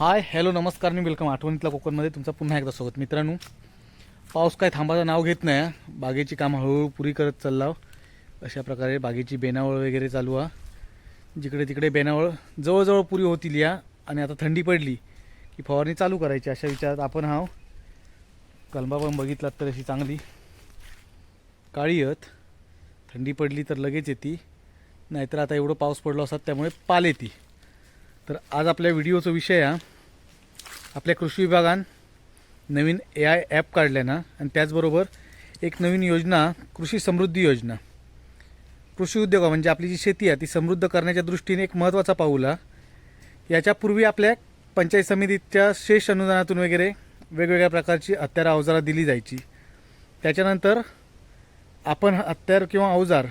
Hi hello नमस्कार me welcome आठवणीतल्या कोकणमध्ये तुमचा पुन्हा एकदा स्वागत. मित्रांनो पाऊस काय थांबाचं नाव घेत नाही बागेची कामं हळूहळू पुरी करत चाललाव. अशा प्रकारे बागेची बेनावळ वगैरे चालू आहे. जिकडे तिकडे बेनावळ जवळजवळ पुरी होतील या आणि आता थंडी पडली की फवारणी चालू करायची अशा विचारात आपण हा कलमा पण बघितलात तर अशी चांगली काळी आहेत थंडी पडली तर लगेच येते. नाहीतर आता एवढं पाऊस पडलो असतात त्यामुळे पाल येते. तर आज आपल्या व्हिडिओचा विषय हा आपल्या कृषी विभागान नवीन ए आय ॲप काढल्या ना आणि त्याचबरोबर एक नवीन योजना कृषी समृद्धी योजना. कृषी उद्योग म्हणजे आपली जी शेती आहे ती समृद्ध करण्याच्या दृष्टीने एक महत्त्वाचा पाऊल याच्यापूर्वी आपल्या पंचायत समितीच्या शेष अनुदानातून वगैरे वेगवेगळ्या प्रकारची हत्यारं अवजारं दिली जायची. त्याच्यानंतर आपण हत्यार किंवा अवजार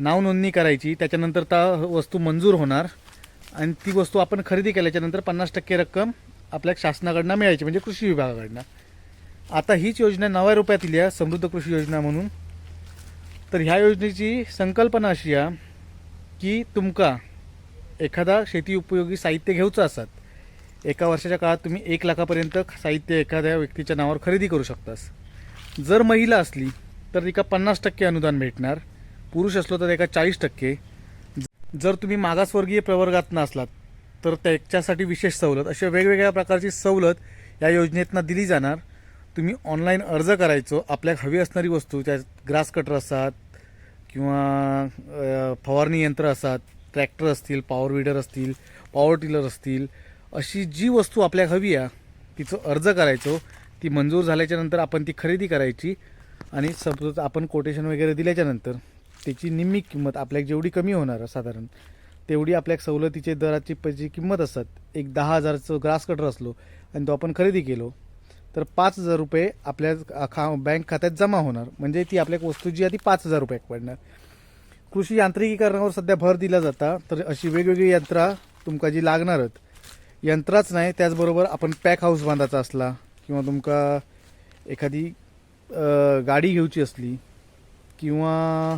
नाव नोंदणी करायची. त्याच्यानंतर त्या वस्तू मंजूर होणार. आणि ती वस्तू आपण खरेदी केल्याच्यानंतर पन्नास टक्के रक्कम आपल्या शासनाकडनं मिळायची म्हणजे कृषी विभागाकडनं. आता हीच योजना नव्या रुपयात दिली आहे समृद्ध कृषी योजना म्हणून. तर ह्या योजनेची संकल्पना अशी आहे की तुमका एखादा शेती उपयोगी साहित्य घेऊचं असत एका वर्षाच्या काळात तुम्ही एक लाखापर्यंत साहित्य एखाद्या व्यक्तीच्या नावावर खरेदी करू शकतास. जर महिला असली तर तिका पन्नास टक्के अनुदान भेटणार पुरुष असलो तर एका चाळीस टक्के जर तुम्ही मागासवर्गीय प्रवर्गात नसलात तर त्याच्यासाठी विशेष सवलत अशा वेगवेगळ्या प्रकारची सवलत या योजनेतनं दिली जाणार. तुम्ही ऑनलाईन अर्ज करायचो आपल्याक हवी असणारी वस्तू त्या ग्रास कटर असतात किंवा फवारणी यंत्र असतात ट्रॅक्टर असतील पॉवर विडर असतील पॉवर टिलर असतील अशी जी वस्तू आपल्याक हवी आहे तिचं अर्ज करायचो. ती मंजूर झाल्याच्यानंतर आपण ती खरेदी करायची आणि सपोज आपण कोटेशन वगैरे दिल्याच्यानंतर त्याची निम्मी किंमत आपल्याक जेवढी कमी होणार साधारण तेवढी आपल्याक सवलतीचे दराची प- किंमत असतात. एक दहा हजारचं ग्रास कटर असलो आणि तो आपण खरेदी केलो तर पाच हजार रुपये आपल्या खा बँक खात्यात जमा होणार. म्हणजे ती आपल्या वस्तू जी आहे ती पाच हजार रुपयात पडणार. कृषी यांत्रिकीकरणावर सध्या भर दिला जाता तर अशी वेगवेगळी यंत्रा तुमका जी लागणारच यंत्राच नाही त्याचबरोबर आपण पॅक हाऊस बांधायचा असला किंवा तुमका एखादी गाडी घेऊची असली किंवा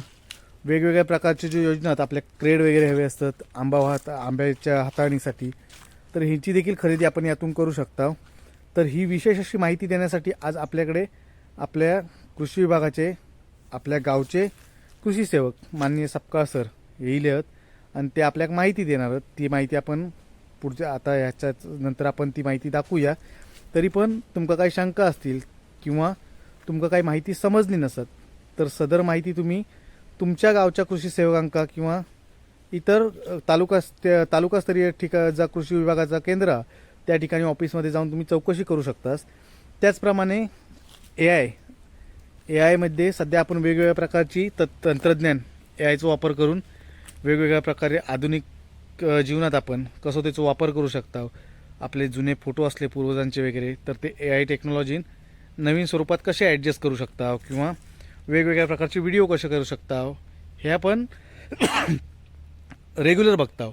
वेगवेगळ्या प्रकारच्या ज्या योजना आहेत आपल्या क्रेड वगैरे हवे असतात आंबा हात आंब्याच्या हाताळणीसाठी तर ह्याची देखील खरेदी आपण यातून करू शकता. तर ही विशेष अशी माहिती देण्यासाठी आज आपल्याकडे आपल्या कृषी विभागाचे आपल्या गावचे कृषी सेवक माननीय सपकाळ सर येईल आहेत आणि ते आपल्याक माहिती देणार आहेत. ती माहिती आपण पुढच्या आता ह्याच्या नंतर आपण ती माहिती दाखवूया. तरी पण तुमका काही शंका असतील किंवा तुमका काही माहिती समजली नसत तर सदर माहिती तुम्ही तुमच्या गावच्या कृषी सेवकांका किंवा इतर तालुका तालुकास्तरीय ठिका जा कृषी विभागाचा केंद्र त्या ठिकाणी ऑफिसमध्ये जाऊन तुम्ही चौकशी करू शकतास. त्याचप्रमाणे ए आय ए आयमध्ये सध्या आपण वेगवेगळ्या प्रकारची त तंत्रज्ञान ए आयचा वापर करून वेगवेगळ्या प्रकारे आधुनिक जीवनात आपण कसं त्याचा वापर करू शकता. आपले जुने फोटो असले पूर्वजांचे वगैरे तर ते ए आय टेक्नॉलॉजी नवीन स्वरूपात कसे ॲडजस्ट करू शकता किंवा वेगवेगळ्या प्रकारचे व्हिडिओ कसे करू शकता हे आपण रेग्युलर बघता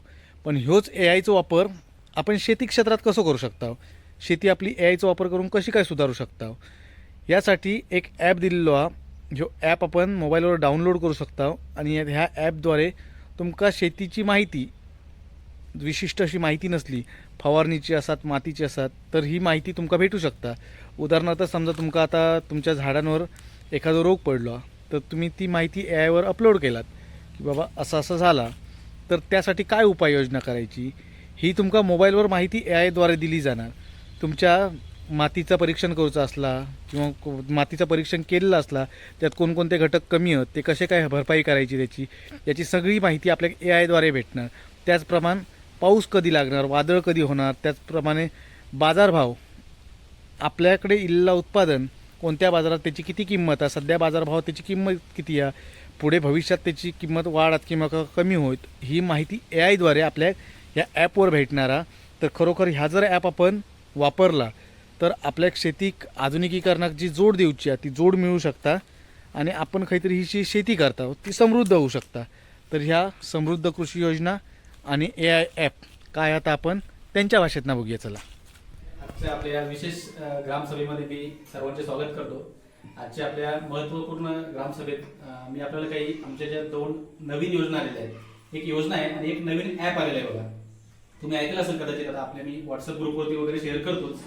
पण ह्योच ए आयचा वापर आपण शेती क्षेत्रात कसं करू शकता शेती आपली ए आयचा वापर करून कशी काय सुधारू शकता यासाठी एक ॲप दिलेलो हा. ह्यो ॲप आपण मोबाईलवर डाउनलोड करू शकता आणि ह्या ॲपद्वारे तुमका शेतीची माहिती विशिष्ट अशी माहिती नसली फवारणीची असतात मातीची असतात तर ही माहिती तुमका भेटू शकता. उदाहरणार्थ समजा तुमका आता तुमच्या झाडांवर एखादा रोग पडला तर तुम्ही ती माहिती ए आयवर अपलोड केलात की बाबा असं असं झाला तर त्यासाठी काय उपाययोजना करायची? ही तुमका मोबाईलवर माहिती ए आयद्वारे दिली जाणार. तुमच्या मातीचं परीक्षण करूचं असला किंवा मातीचं परीक्षण केलेलं असला त्यात कोणकोणते घटक कमी आहेत ते कसे काय भरपाई करायची त्याची याची सगळी माहिती आपल्या ए आयद्वारे भेटणार. त्याचप्रमाणे पाऊस कधी लागणार वादळ कधी होणार त्याचप्रमाणे बाजारभाव आपल्याकडे इल्ला उत्पादन कोणत्या बाजारात त्याची किती किंमत आहे? सध्या बाजारभाव त्याची किंमत किती आहे? पुढे भविष्यात त्याची किंमत वाढत किंवा कमी होत ही माहिती ए आयद्वारे आपल्या या ॲपवर भेटणारा तर खरोखर ह्या जर ॲप आपण वापरला तर आपल्या शेती आधुनिकीकरणाक जी जोड देऊची आहे ती जोड मिळू शकता आणि आपण काहीतरी ही जी शेती करता ती समृद्ध होऊ शकता. तर ह्या समृद्ध कृषी योजना आणि ए आय ॲप काय आता आपण त्यांच्या भाषेतनं बघूया चला. आपल्या या विशेष ग्रामसभेमध्ये मी सर्वांचे स्वागत करतो. आजच्या आपल्या महत्त्वपूर्ण ग्रामसभेत मी आपल्याला काही आमच्या ज्या दोन नवीन योजना आलेल्या आहेत एक योजना आहे आणि एक नवीन ॲप आलेलं आहे बघा. तुम्ही ऐकलं असेल कदाचित आता आपल्या मी व्हॉट्सअप ग्रुपवरती वगैरे शेअर करतोच.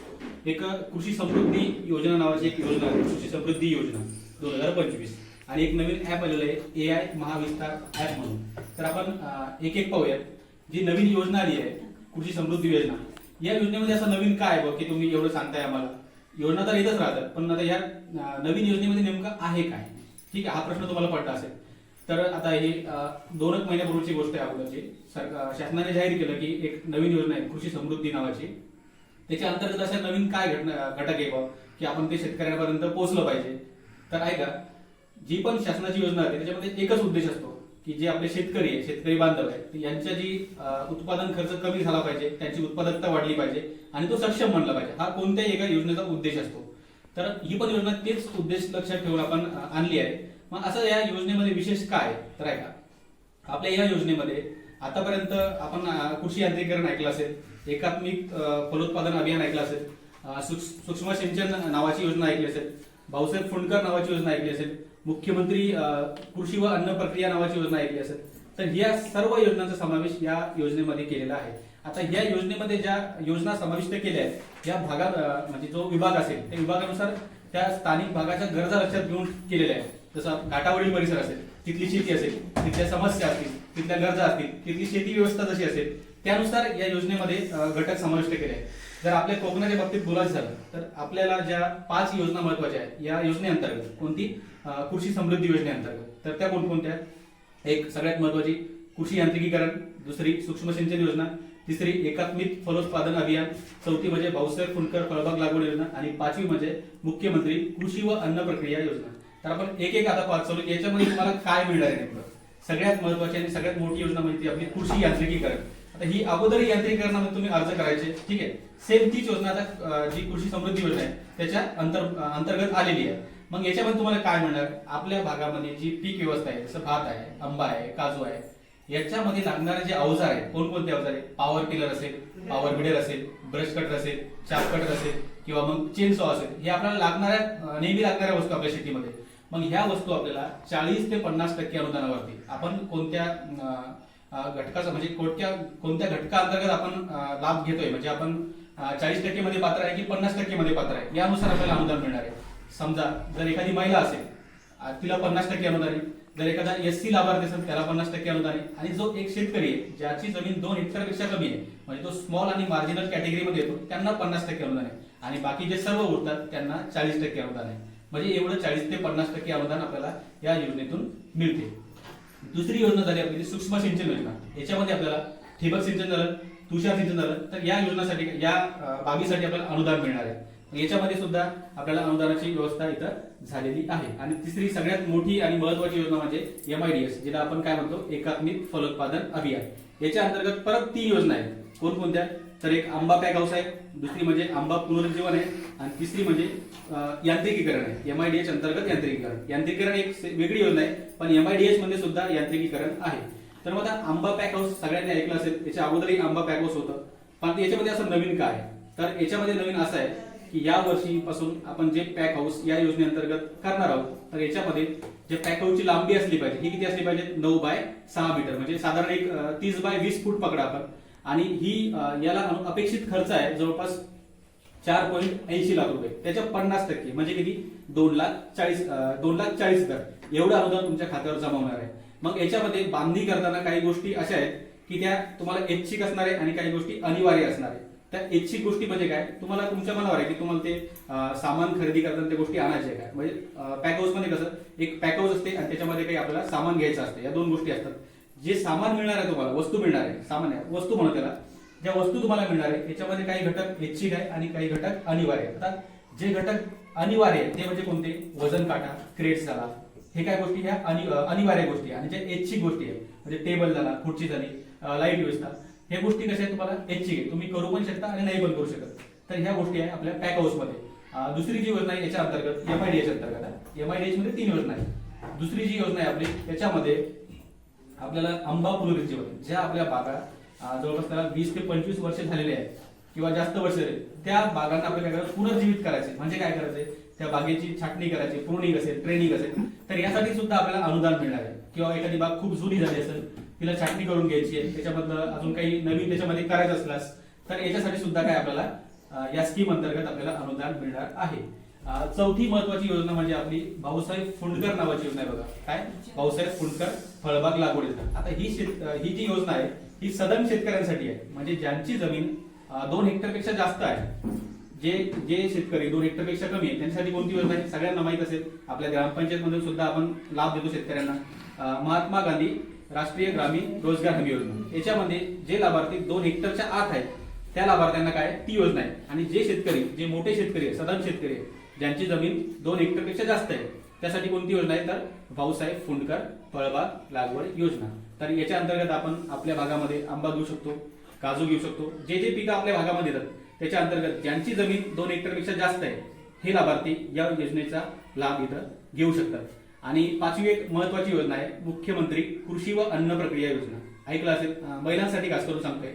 एक कृषी समृद्धी योजना नावाची एक योजना आहे कृषी समृद्धी योजना दोन हजार पंचवीस. आणि एक नवीन ऍप आलेलं आहे ए आय महाविस्तार ऍप म्हणून. तर आपण एक एक पाहूयात. जी नवीन योजना आली आहे कृषी समृद्धी योजना या योजनेमध्ये असं नवीन काय आहे बघ की तुम्ही एवढं सांगताय आम्हाला? योजना तर येतच राहतात पण आता या नवीन योजनेमध्ये नेमकं आहे काय? ठीक आहे हा प्रश्न तुम्हाला पडला असेल. तर आता ही दोनच दोन एक महिन्यापूर्वीची गोष्ट आहे अगोदरची. सरकार शासनाने जाहीर केलं की एक नवीन योजना आहे कृषी समृद्धी नावाची. त्याच्या अंतर्गत अशा नवीन काय घटना घटक आहे बा की आपण ते शेतकऱ्यांपर्यंत पोहोचलं पाहिजे? तर ऐका जी पण शासनाची योजना आहे त्याच्यामध्ये एकच उद्देश असतो. की जे आपले शेतकरी आहे शेतकरी बांधव आहेत यांचा यांच्या जी उत्पादन खर्च कमी झाला पाहिजे त्यांची उत्पादकता वाढली पाहिजे आणि तो सक्षम बनला पाहिजे. हा कोणत्याही एका योजनेचा उद्देश असतो. तर ही पण योजना तेच उद्देश लक्षात ठेवून आपण आणली आहे. मग असं या योजनेमध्ये विशेष काय आहे? तर ऐका. आपल्या या योजनेमध्ये आतापर्यंत आपण कृषी यांत्रिकरण ऐकलं असेल एकात्मिक फलोत्पादन अभियान ऐकलं असेल सूक्ष्म सिंचन नावाची योजना ऐकली असेल भाऊसाहेब फुंडकर नावाची योजना ऐकली असेल मुख्यमंत्री कृषी व अन्न प्रक्रिया नावाची योजना ऐकली असेल. तर या सर्व योजनांचा समावेश या योजनेमध्ये केलेला आहे. आता या योजनेमध्ये ज्या योजना समाविष्ट केल्या आहेत या भागात म्हणजे जो विभाग असेल त्या विभागानुसार त्या स्थानिक भागाच्या गरजा लक्षात घेऊन केलेल्या आहेत. जसं घाटावरील परिसर असेल तिथली शेती असेल तिथल्या समस्या असतील तिथल्या गरजा असतील तिथली शेती व्यवस्था जशी असेल त्यानुसार या योजनेमध्ये घटक समाविष्ट केले आहेत. जर आपल्या कोकणाच्या बाबतीत बोलायचं झालं तर आपल्याला ज्या पाच योजना महत्त्वाच्या आहेत या योजनेअंतर्गत कोणती? कृषी समृद्धी योजनेअंतर्गत. तर त्या कोणकोणत्या एक सगळ्यात महत्वाची कृषी यांत्रिकीकरण दुसरी सूक्ष्म सिंचन योजना तिसरी एकात्मिक फलोत्पादन अभियान चौथी म्हणजे भाऊसाहेब फुंडकर फळबाग लागवड योजना आणि पाचवी म्हणजे मुख्यमंत्री कृषी व अन्न प्रक्रिया योजना. तर आपण एक एक आता पाच चालू याच्यामध्ये तुम्हाला काय मिळणार आहे नेमकं? सगळ्यात महत्वाची आणि सगळ्यात मोठी योजना म्हणजे आपली कृषी यांत्रिकीकरण. आता ही अगोदर यांत्रिकरणामध्ये तुम्ही अर्ज करायचे ठीक आहे? सेम तीच योजना आता जी कृषी समृद्धी योजना आहे त्याच्या अंतर अंतर्गत आलेली आहे. मग याच्यामध्ये तुम्हाला काय म्हणणार? आपल्या भागामध्ये जी पीक व्यवस्था आहे जसं भात आहे आंबा आहे काजू आहे याच्यामध्ये लागणारे जे अवजार आहेत कोणकोणते अवजार आहे पॉवर टिलर असेल पॉवर बिडर असेल ब्रश कटर असेल चाप कटर असेल किंवा मग चेन सॉ असेल हे आपल्याला लागणाऱ्या नेहमी लागणाऱ्या वस्तू आपल्या शेतीमध्ये. मग ह्या वस्तू आपल्याला चाळीस ते पन्नास टक्के अनुदानावरती आपण कोणत्या घटकाचा म्हणजे कोणत्या कोणत्या घटका अंतर्गत आपण लाभ घेतोय? म्हणजे आपण चाळीस टक्के मध्ये पात्र आहे की पन्नास टक्के मध्ये पात्र आहे? यानुसार आपल्याला अनुदान मिळणार आहे. समजा जर एखादी महिला असेल तिला पन्नास टक्के अनुदान आहे. जर एखादा एस सी लाभार्थी असेल त्याला पन्नास टक्के अनुदान आहे. आणि जो एक शेतकरी आहे ज्याची जमीन दोन हेक्टरपेक्षा कमी आहे म्हणजे तो स्मॉल आणि मार्जिनल कॅटेगरीमध्ये येतो त्यांना पन्नास टक्के अनुदान आहे. आणि बाकी जे सर्व उरतात त्यांना चाळीस टक्के अनुदान आहे. म्हणजे एवढं चाळीस ते पन्नास टक्के अनुदान आपल्याला या योजनेतून मिळते. दुसरी योजना झाली आपली सूक्ष्म सिंचन योजना. याच्यामध्ये आपल्याला ठिबक सिंचन झालं तुषार सिंचन झालं तर या योजनासाठी या बाबीसाठी आपल्याला अनुदान मिळणार आहे. याच्यामध्ये सुद्धा आपल्याला अनुदानाची व्यवस्था इथं झालेली आहे. आणि तिसरी सगळ्यात मोठी आणि महत्वाची योजना म्हणजे एमआयडीएस जिला आपण काय म्हणतो एकात्मिक फलोत्पादन अभियान. याच्या अंतर्गत परत तीन योजना आहेत. कोणकोणत्या? तर एक आंबा पॅक हाऊस आहे दुसरी म्हणजे आंबा पुनरुज्जीवन आहे आणि तिसरी म्हणजे यांत्रिकीकरण आहे. एमआयडीएस अंतर्गत यांत्रिकीकरण. यांत्रिकीकरण एक वेगळी योजना आहे पण एमआयडीएसमध्ये सुद्धा यांत्रिकीकरण आहे. तर मग आता आंबा पॅक हाऊस सगळ्यांनी ऐकलं असेल याच्या अगोदर एक आंबा पॅक हाऊस होतं. पण याच्यामध्ये असं नवीन काय तर याच्यामध्ये नवीन असं आहे की या वर्षीपासून आपण जे पॅक हाऊस या योजनेअंतर्गत करणार आहोत तर याच्यामध्ये जे पॅक हाऊसची लांबी असली पाहिजे ही किती असली पाहिजे? नऊ बाय सहा मीटर. म्हणजे साधारण एक तीस बाय वीस फूट पकडा आपण. आणि ही याला अपेक्षित खर्च आहे जवळपास चार पॉईंट ऐंशी लाख रुपये. त्याच्या पन्नास टक्के म्हणजे किती? दोन लाख चाळीस दोन लाख चाळीस हजार. एवढं अनुदान तुमच्या खात्यावर जमा होणार आहे. मग याच्यामध्ये बांधणी करताना काही गोष्टी अशा आहेत की त्या तुम्हाला ऐच्छिक असणार आहे आणि काही गोष्टी अनिवार्य असणार आहे. त्या ऐच्छिक गोष्टी म्हणजे काय? तुम्हाला तुमच्या मनावर आहे की तुम्हाला ते सामान खरेदी करताना त्या गोष्टी आणायच्या आहे काय म्हणजे पॅकमध्ये कसं? एक पॅकहाऊस असते आणि त्याच्यामध्ये काही आपल्याला सामान घ्यायचं असतं. या दोन गोष्टी असतात. जे सामान मिळणार आहे तुम्हाला वस्तू मिळणार आहे सामान आहे वस्तू म्हणा त्याला ज्या वस्तू तुम्हाला मिळणार आहे त्याच्यामध्ये काही घटक ऐच्छिक आहे आणि काही घटक अनिवार्य आहे आता जे घटक अनिवार्य आहे ते म्हणजे कोणते? वजन काटा क्रेट्स झाला हे काय गोष्टी? ह्या अनिवार्य गोष्टी आहे आणि ज्या ऐच्छिक गोष्टी आहे म्हणजे टेबल झाला खुर्ची झाली लाइट व्यवस्था हे गोष्टी कशा आहेत तुम्हाला? ऐच्छिक आहे तुम्ही करू पण शकता आणि नाही पण करू शकत. तर ह्या गोष्टी आहे आपल्या पॅक हाऊसमध्ये दुसरी जी योजना आहे याच्या अंतर्गत एमआयडीएस अंतर्गत आहे. एमआयडीएसमध्ये तीन योजना आहेत. दुसरी जी योजना आहे आपली त्याच्यामध्ये आपल्याला आंबा पुनरुज्जीवन ज्या आपल्या बागा जवळपास त्याला वीस ते पंचवीस वर्ष झालेले आहेत किंवा जास्त वर्ष त्या बागांना आपल्याला काय करायचं? पुनर्जीवित करायचे. म्हणजे काय करायचे? त्या बागेची छाटणी करायची प्रुनिंग असेल ट्रेनिंग असेल तर यासाठी सुद्धा आपल्याला अनुदान मिळणार आहे. किंवा एखादी बाग खूप जुनी झाली असेल तिला छाटणी करून घ्यायची आहे त्याच्याबद्दल अजून काही नवीन त्याच्यामध्ये करायचं असल्यास तर याच्यासाठी सुद्धा काय आपल्याला या स्कीम अंतर्गत आपल्याला अनुदान मिळणार आहे. चौथी महत्वाची योजना म्हणजे आपली भाऊसाहेब फुंडकर नावाची योजना आहे बघा. काय? भाऊसाहेब फुंडकर फळबाग लागवड योजना. आता ही शेत ही जी योजना आहे ही सदन शेतकऱ्यांसाठी आहे. म्हणजे ज्यांची जमीन दोन हेक्टरपेक्षा जास्त आहे. जे जे शेतकरी दोन हेक्टरपेक्षा कमी आहे त्यांच्यासाठी कोणती योजना आहे? सगळ्यांना माहीत असेल. आपल्या ग्रामपंचायत मधून सुद्धा आपण लाभ देतो शेतकऱ्यांना. महात्मा गांधी राष्ट्रीय ग्रामीण रोजगार हमी योजना. याच्यामध्ये जे लाभार्थी दोन हेक्टरच्या आत आहेत त्या लाभार्थ्यांना काय? ती योजना आहे. आणि जे शेतकरी जे मोठे शेतकरी आहे सदन शेतकरी आहे ज्यांची जमीन दोन हेक्टरपेक्षा जास्त आहे. त्यासाठी कोणती योजना आहे? तर भाऊसाहेब फुंडकर फळबाग लागवड योजना. तर याच्या अंतर्गत आपण आपल्या भागामध्ये आंबा घेऊ शकतो काजू घेऊ शकतो. जे जे पिकं आपल्या भागामध्ये येतात त्याच्या अंतर्गत ज्यांची जमीन दोन हेक्टरपेक्षा जास्त आहे हे लाभार्थी या योजनेचा लाभ इथं घेऊ शकतात. आणि पाचवी एक महत्वाची योजना आहे मुख्यमंत्री कृषी व अन्न प्रक्रिया योजना. ऐकलं असेल? महिलांसाठी खास करून सांगतोय.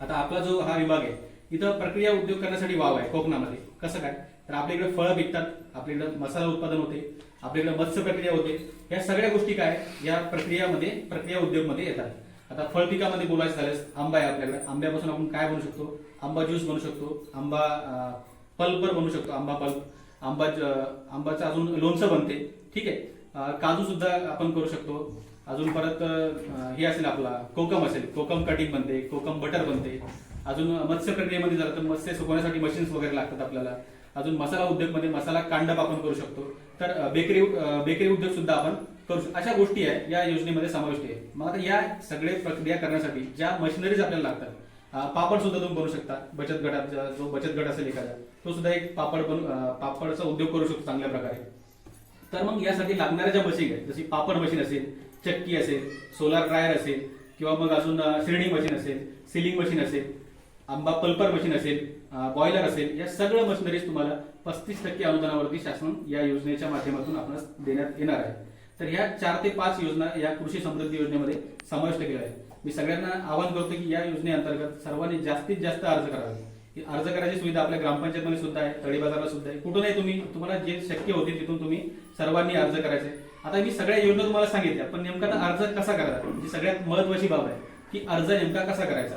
आता आपला जो हा विभाग आहे इथं प्रक्रिया उद्योग करण्यासाठी वाव आहे कोकणामध्ये. कसं काय? तर आपल्या इकडे फळं पिकतात आपल्याकडे मसाला उत्पादन होते आपल्याकडे मत्स्य प्रक्रिया होते. या सगळ्या गोष्टी काय? या प्रक्रियामध्ये प्रक्रिया उद्योगमध्ये येतात. आता फळ पिकामध्ये बोलायचं झाल्यास आंबा आहे आपल्याकडे. आंब्यापासून आपण काय बनवू शकतो? आंबा ज्यूस बनवू शकतो आंबा पल्पर बनू शकतो आंबा पल्प. आंबा आंबाचं अजून लोणचं बनते ठीक आहे? काजू सुद्धा आपण करू शकतो. अजून परत हे असेल आपला कोकम असेल. कोकम कटिंग बनते कोकम बटर बनते. अजून मत्स्य प्रक्रियेमध्ये झालं तर मत्स्य सुकवण्यासाठी मशीन्स वगैरे लागतात आपल्याला. अजून मसाला उद्योगमध्ये मसाला कांडप आपण करू शकतो. तर बेकरी बेकरी उद्योग सुद्धा आपण करू शकतो अशा गोष्टी आहे या योजनेमध्ये समाविष्ट आहे. मग आता या सगळे प्रक्रिया करण्यासाठी ज्या मशिनरीज आपल्याला लागतात पापड सुद्धा तुम्ही बनवू शकता. बचत गटात जो बचत गट असेल एखादा तो सुद्धा एक पापड बनू पापडचा उद्योग करू शकतो चांगल्या प्रकारे. तर मग यासाठी लागणाऱ्या ज्या मशीन आहेत जशी पापड मशीन असेल चक्की असेल सोलार ड्रायर असेल किंवा मग अजून श्रेणी मशीन असेल सिलिंग मशीन असेल आंबा पल्पर मशीन असेल बॉयलर असेल या सगळं मशिनरीज तुम्हाला पस्तीस टक्के अनुदानावरती शासन या योजनेच्या माध्यमातून आपण देण्यात येणार आहे. तर ह्या चार ते पाच योजना या कृषी समृद्धी योजनेमध्ये समाविष्ट केल्या आहेत. मी सगळ्यांना आवाहन करतो की या योजनेअंतर्गत सर्वांनी जास्तीत जास्त अर्ज करावे. अर्ज करायची सुविधा आपल्या ग्रामपंचायतमध्ये सुद्धा आहे तळी बाजारला सुद्धा आहे. कुठूनही तुम्ही तुम्हाला जे शक्य होते तिथून तुम्ही सर्वांनी अर्ज करायचे. आता मी सगळ्या योजना तुम्हाला सांगितल्या पण नेमका अर्ज कसा करायचा? जी सगळ्यात महत्वाची बाब आहे की अर्ज नेमका कसा करायचा?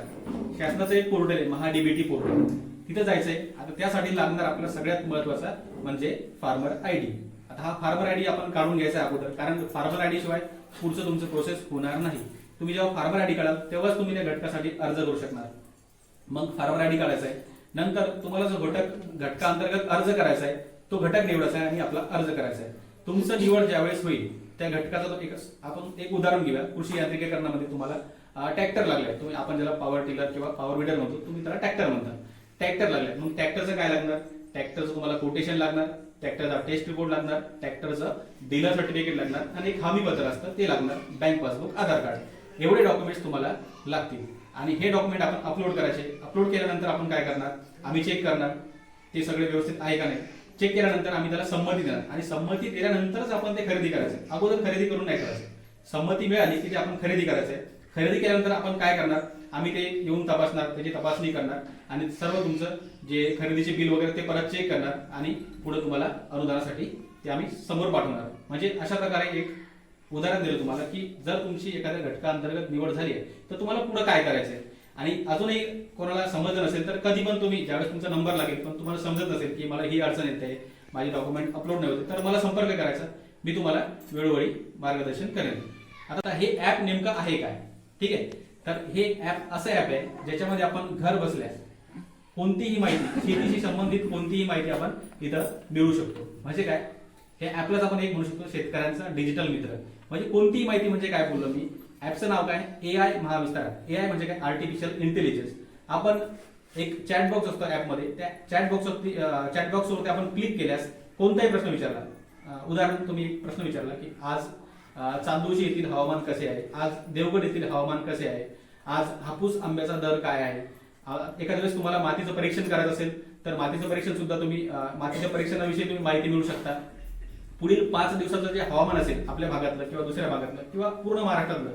शासनाचं एक पोर्टल आहे महाडीबीटी पोर्टल तिथं जायचंय. आता त्यासाठी लागणार आपला सगळ्यात महत्त्वाचा म्हणजे फार्मर आयडी आता हा फार्मर आयडी आपण काढून घ्यायचा आहे अगोदर. कारण फार्मर आयडी शिवाय पुढचं तुमचं प्रोसेस होणार नाही. तुम्ही जेव्हा फार्मर आयडी काढाल तेव्हाच तुम्ही त्या घटकासाठी अर्ज करू शकणार. मग फार्मर आयडी काढायचा आहे. नंतर तुम्हाला जो घटक घटका अंतर्गत अर्ज करायचा आहे तो घटक निवडायचा आहे आणि आपला अर्ज करायचा आहे. तुमचं निवड ज्यावेळेस होईल त्या घटकाचा तो एक आपण एक उदाहरण घेऊया. कृषी यांत्रिकीकरणामध्ये तुम्हाला ट्रॅक्टर लागलाय. तुम्ही आपण ज्याला पॉवर टिलर किंवा पॉवर विडर म्हणतो तुम्ही त्याला ट्रॅक्टर म्हणता. ट्रॅक्टर लागलाय मग ट्रॅक्टरचं काय लागणार? ट्रॅक्टरचं तुम्हाला कोटेशन लागणार. ट्रॅक्टरचा टेस्ट रिपोर्ट लागणार. ट्रॅक्टरचं डीलर सर्टिफिकेट लागणार. आणि एक हमी पत्र असतं ते लागणार. बँक पासबुक आधार कार्ड एवढे डॉक्युमेंट्स तुम्हाला लागतील. आणि हे डॉक्युमेंट आपण अपलोड करायचे. अपलोड केल्यानंतर आपण काय करणार? आम्ही चेक करणार. ते सगळे व्यवस्थित आहे का नाही? चेक केल्यानंतर आम्ही त्याला संमती देणार. आणि संमती दिल्यानंतरच आपण ते खरेदी करायचं. अगोदर खरेदी करून नाही करायचं. संमती मिळाली की ते आपण खरेदी करायचंय खरेदी केल्यानंतर आपण काय करणार? आम्ही ते येऊन तपासणार त्याची तपासणी करणार आणि सर्व तुमचं जे खरेदीचे बिल वगैरे ते परत चेक करणार आणि पुढे तुम्हाला अनुदानासाठी ते आम्ही समोर पाठवणार. म्हणजे अशा प्रकारे एक उदाहरण दिलं तुम्हाला की जर तुमची एखाद्या घटकाअंतर्गत निवड झाली आहे तर तुम्हाला पुढे काय करायचं आहे? आणि अजूनही कोणाला समजलं नसेल तर कधी पण तुम्ही ज्यावेळेस तुमचा नंबर लागेल पण तुम्हाला समजत नसेल की मला ही अडचण येते माझे डॉक्युमेंट अपलोड नाही होते तर मला संपर्क करायचा. मी तुम्हाला वेळोवेळी मार्गदर्शन करेन. आता हे ऍप नेमकं आहे काय? ठीक आहे? तर हे ऍप असं ऍप आहे ज्याच्यामध्ये आपण घर बसल्या कोणतीही माहिती शेतीशी संबंधित कोणतीही माहिती आपण इथं मिळवू शकतो. म्हणजे काय? हे ऍपलाच आपण एक म्हणू शकतो शेतकऱ्यांचा डिजिटल मित्र. म्हणजे कोणतीही माहिती म्हणजे काय बोललो मी? ऍपचं नाव काय? ए आय महाविस्तार ए आय म्हणजे काय? आर्टिफिशियल इंटेलिजन्स आपण एक चॅट बॉक्स असतो ऍपमध्ये त्या चॅट बॉक्स चॅट बॉक्स वरती आपण क्लिक केल्यास कोणताही प्रश्न विचारला. उदाहरण तुम्ही एक प्रश्न विचारला की आज चांदोशी येथील हवामान कसे आहे? आज देवगड येथील हवामान कसे आहे? आज हापूस आंब्याचा दर काय आहे? एखाद्या वेळेस तुम्हाला मातीचं परीक्षण करायचं असेल तर मातीचं परीक्षण सुद्धा तुम्ही मातीच्या परीक्षणाविषयी तुम्ही माहिती मिळू शकता. पुढील पाच दिवसाचं जे हवामान असेल आपल्या भागातलं किंवा दुसऱ्या भागातलं किंवा पूर्ण महाराष्ट्रातलं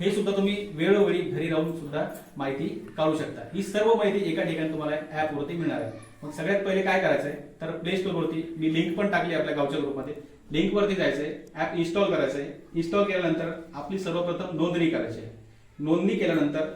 हे सुद्धा तुम्ही वेळोवेळी घरी राहून सुद्धा माहिती काढू शकता. ही सर्व माहिती एका ठिकाणी तुम्हाला ऍपवरती मिळणार आहे. मग सगळ्यात पहिले काय करायचंय? तर प्ले स्टोरवरती मी लिंक पण टाकली आपल्या गावच्या ग्रुपमध्ये लिंक वरती जायचंय ऍप इन्स्टॉल करायचंय. इन्स्टॉल केल्यानंतर आपली सर्वप्रथम नोंदणी करायची. आहे नोंदणी केल्यानंतर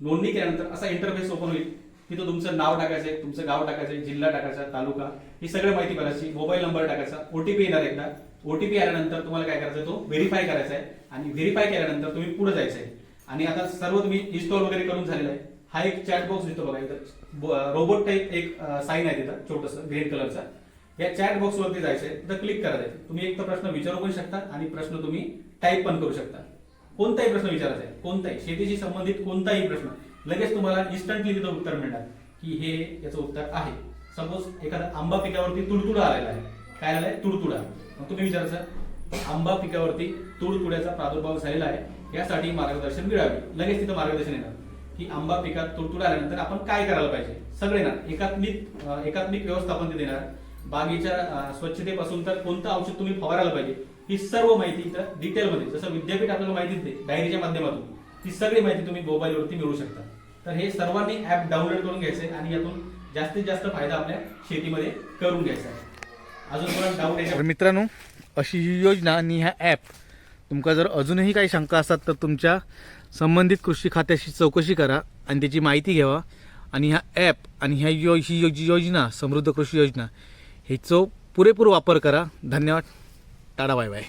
नोंदणी केल्यानंतर असा इंटरफेस ओपन होईल. तिथं तुमचं नाव टाकायचंय तुमचं गाव टाकायचंय जिल्हा टाकायचा तालुका. ही सगळी माहिती भरायची मोबाईल नंबर टाकायचा. ओटीपी येणार एकदा. ओटीपी आल्यानंतर तुम्हाला काय करायचं तो व्हेरीफाय करायचा आहे. आणि व्हेरीफाय केल्यानंतर तुम्ही पुढे जायचं आहे. आणि आता सर्व तुम्ही इन्स्टॉल वगैरे करून झालेलं आहे. हा एक चॅट बॉक्स दिसतो बघा. इथं रोबोट टाईप एक साईन आहे तिथं छोटस ग्रीन कलरचा या चॅट बॉक्स वरती जायचंय तिथं क्लिक करायचं तुम्ही एक तर प्रश्न विचारू पण शकता आणि प्रश्न तुम्ही टाईप पण करू शकता कोणताही प्रश्न विचारायचा आहे कोणताही शेतीशी संबंधित कोणताही प्रश्न लगेच तुम्हाला इन्स्टंटली तिथं उत्तर मिळणार की हे याचं उत्तर आहे. सपोज एखादा आंबा पिकावरती तुडतुडा आलेला आहे. काय आलाय तुडतुडा. मग तुम्ही विचारायचं आंबा पिकावरती तुडतुड्याचा प्रादुर्भाव झालेला आहे यासाठी मार्गदर्शन मिळावे. लगेच तिथं मार्गदर्शन येणार की आंबा पिकात तुडतुडा आल्यानंतर आपण काय करायला पाहिजे? सगळे ना एकात्मिक एकात्मिक व्यवस्थापन ते देणार. बागेच्या स्वच्छतेपासून तर कोणतं औषध तुम्ही फवारायला पाहिजे ही सर्व माहिती इथं डिटेलमध्ये जसं विद्यापीठ आपल्याला माहिती देते डायरीच्या माध्यमातून ती सगळी माहिती तुम्ही मोबाईलवरती मिळू शकता. तर हे सर्वांनी ॲप डाउनलोड करून घ्यायचंय आणि यातून जास्तीत जास्त फायदा आपल्या शेतीमध्ये करून घ्यायचा आहे. अजून कोणाला डाऊट तर मित्रांनो अशी ही योजना आणि ह्या ॲप तुमका जर अजूनही काही शंका असतात तर तुमच्या संबंधित कृषी खात्याशी चौकशी करा आणि त्याची माहिती घ्यावा. आणि ह्या ॲप आणि ह्या यो ही योजना समृद्ध कृषी योजना ह्याचो पुरेपूर वापर करा. धन्यवाद. Tata bye bye.